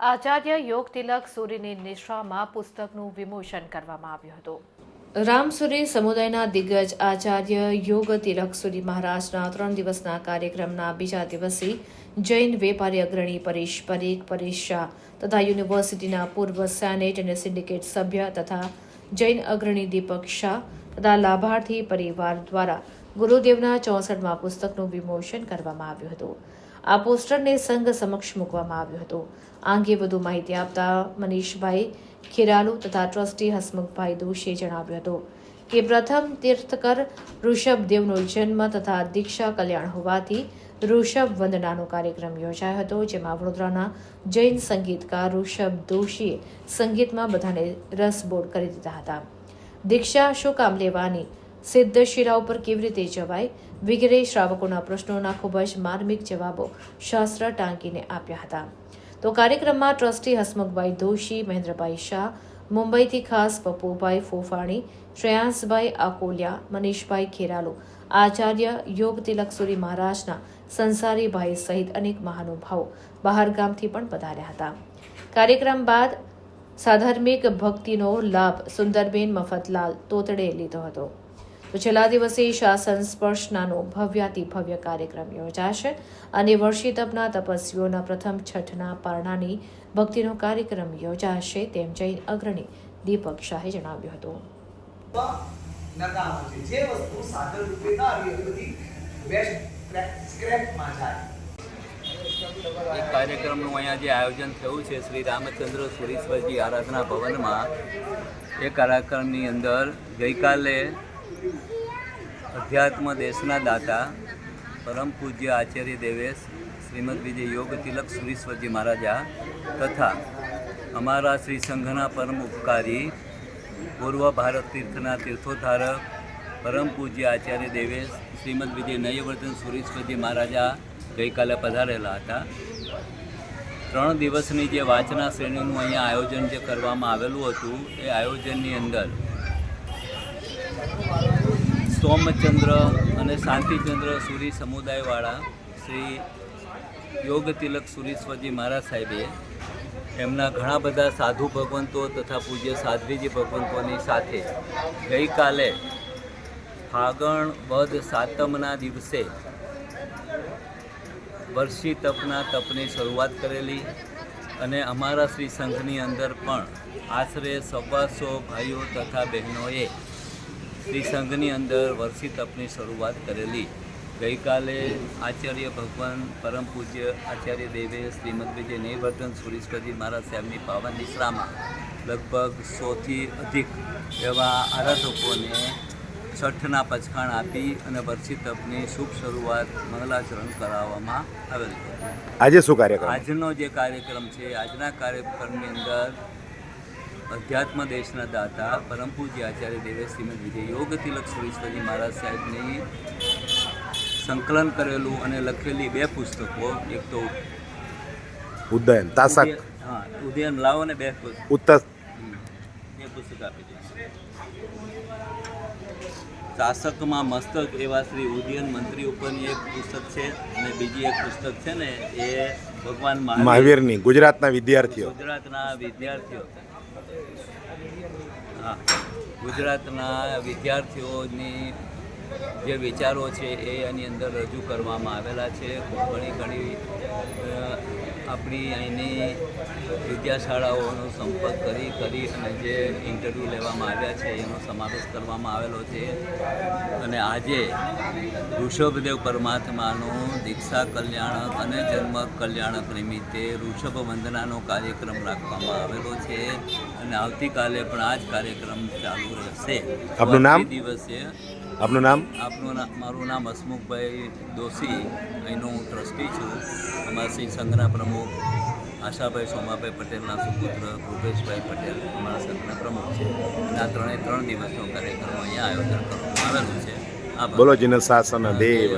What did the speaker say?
આચાર્ય યોગ તિલક સૂરીની નિશ્રામાં પુસ્તકનું વિમોચન કરવામાં આવ્યું હતું. રામસુરી સમુદાયના દિગ્ગજ આચાર્ય યોગ તિલક સુરી મહારાજના ત્રણ દિવસના કાર્યક્રમના બીજા દિવસે જૈન વેપારી અગ્રણી પરેશ પરેખ પરેશ શાહ તથા યુનિવર્સિટીના પૂર્વ સેનેટ અને સિન્ડિકેટ સભ્ય તથા જૈન અગ્રણી દીપક શાહ તથા લાભાર્થી પરિવાર દ્વારા ગુરુદેવના ચોસઠમાં પુસ્તકનું વિમોચન કરવામાં આવ્યું હતું. આ પોસ્ટરને સંઘ સમક્ષ મૂકવામાં આવ્યું હતું. આ અંગે વધુ માહિતી આપતા મનીષભાઈ ખીરાલુ તથા ટ્રસ્ટી હસમુખભાઈ દોશીએ જણાવ્યું હતું કે પ્રથમ તીર્થકર ઋષભદેવનો જન્મ તથા દીક્ષા કલ્યાણ હોવાથી ઋષભ વંદનાનો કાર્યક્રમ યોજાયો હતો, જેમાં વડોદરાના જૈન સંગીતકાર ઋષભ દોશીએ સંગીતમાં બધાને રસબોળ કરી દીધા હતા. દીક્ષા શું કામ લેવાની સિદ્ધ શિરા ઉપર કેવી રીતે જવાય? વગેરે શ્રાવકોના પ્રશ્નોના ખૂબ જ માર્મિક જવાબો શાસ્ત્ર ટાંકીને આપ્યા હતા. તો કાર્યક્રમમાં ટ્રસ્ટી હસમુખભાઈ દોશી, મહેન્દ્રભાઈ શાહ, મુંબઈથી ખાસ પપ્પુભાઈ ફોફાણી શ્રેયાંસભાઈ આકોલિયા, મનીષભાઈ ખેરાલુ, આચાર્ય યોગ તિલકસુરી મહારાજના સંસારીભાઈ સહિત અનેક મહાનુભાવો બહારગામથી પણ પધાર્યા હતા. કાર્યક્રમ બાદ સાધાર્મિક ભક્તિનો લાભ સુંદરબેન મફતલાલ તોતડે લીધો હતો. તો છેલ્લા દિવસે શાસન સ્પર્શનાનો ભવ્યાતિ ભવ્ય કાર્યક્રમ યોજાશે અને વર્ષી તપના તપસ્વીઓના પ્રથમ છઠના પારણાની ભક્તિનો કાર્યક્રમ યોજાશે તેમ જૈન અગ્રણી દીપક શાહે જણાવ્યું હતું. જે વસ્તુ સાધન રૂપે ના આવી એ બધી વેસ્ટ સ્ક્રેપમાં જાય. એક કાર્યક્રમનું અહીંયા જે આયોજન થયું છે શ્રી રામચંદ્ર સુરેશ્વરજી આરાધના ભવનમાં એ કાર્યક્રમની અંદર ગઈકાલે અધ્યાત્મ દેશના દાતા પરમ પૂજ્ય આચાર્ય દેવેશ, શ્રીમદ વિજય યોગ તિલક સુરેશ્વરજી મહારાજા તથા અમારા શ્રી સંઘના પરમ ઉપકારી, પૂર્વ ભારત તીર્થના તીર્થોધારક પરમ પૂજ્ય આચાર્ય દેવેશ, શ્રીમદ વિજય નયવર્ધન સુરેશ્વરજી મહારાજા ગઈકાલે પધારેલા હતા. ત્રણ દિવસની જે વાંચના શ્રેણીનું અહીંયા આયોજન જે કરવામાં આવેલું હતું, એ આયોજનની અંદર સોમચંદ્ર અને શાંતિચંદ્ર સુરી સમુદાયવાળા શ્રી યોગ તિલક સુરીશ્વરજી મહારાજ સાહેબે એમના ઘણા બધા સાધુ ભગવંતો તથા પૂજ્ય સાધ્વીજી ભગવંતોની સાથે ગઈકાલે ફાગણ વદ સાતમના દિવસે વર્ષી તપના તપની શરૂઆત કરેલી અને અમારા શ્રી સંઘની અંદર પણ આશરે સવાસો ભાઈઓ તથા બહેનોએ શ્રી સંઘની અંદર વર્ષી તપની શરૂઆત કરેલી. ગઈકાલે આચાર્ય ભગવાન પરમ પૂજ્ય આચાર્ય દેવે શ્રીમદ વિજય નૈવર્ધન સુરેશ્વરજી મહારાજ સાહેબની પાવન નિશ્રામાં લગભગ સોથી અધિક એવા આરાધકોને છઠના પછાણ આપી અને વર્ષી તપની શુભ શરૂઆત મંગલાચરણ કરાવવામાં આવેલ. આજે શું કાર્યક્રમ? આજનો જે કાર્યક્રમ છે આજના કાર્યક્રમની અંદર અધ્યાત્મ દેશના દાતા પરમ પૂજ્ય આચાર્ય દેવેશ શ્રીમદ વિજય યોગ તિલક સુરેશ્વરજી મહારાજ સાહેબની સંકલન કરેલું અને લખેલી બે પુસ્તકો એક તો ઉદયન તાસક. હા ઉદયન લાવો અને બે પુસ્તક. ઉત્તર. એ પુસ્તક આપી દઈશ. શાસકમાં મસ્તક એવા શ્રી ઉદયન મંત્રી ઉપરની એક પુસ્તક છે અને બીજી એક પુસ્તક છે ને એ ભગવાન મહાવીર મહાવીરની ગુજરાતના વિદ્યાર્થીઓ. ગુજરાતના વિદ્યાર્થીઓ. હા. ગુજરાતના વિદ્યાર્થીઓની જે વિચારો છે એ એની અંદર રજૂ કરવામાં આવેલા છે. ઘણી ઘણી આપણી અહીંની વિદ્યાશાળાઓનો સંપર્ક કરી કરી અને જે ઇન્ટરવ્યૂ લેવામાં આવ્યા છે એનો સમાવેશ કરવામાં આવેલો છે અને આજે ઋષભદેવ પરમાત્માનું દીક્ષા કલ્યાણક અને જન્મ કલ્યાણક નિમિત્તે ઋષભ વંદનાનો કાર્યક્રમ રાખવામાં આવેલો છે અને આવતીકાલે પણ આ જ કાર્યક્રમ ચાલુ રહેશે આપનું નામ? દિવસે આપનું નામ? આપનું મારું નામ હસમુખભાઈ દોશી. અહીંનો હું ટ્રસ્ટી છું. અમારા સિંહ સંઘના પ્રમુખ આશાભાઈ સોમાભાઈ પટેલના સુપુત્ર ભૂપેશભાઈ પટેલ અમારા સંઘના પ્રમુખ છે. અને આ ત્રણે ત્રણ દિવસનો કાર્યક્રમ અહીંયા આયોજન કરવામાં આવેલું છે. બોલો જીન શાસન દેવ.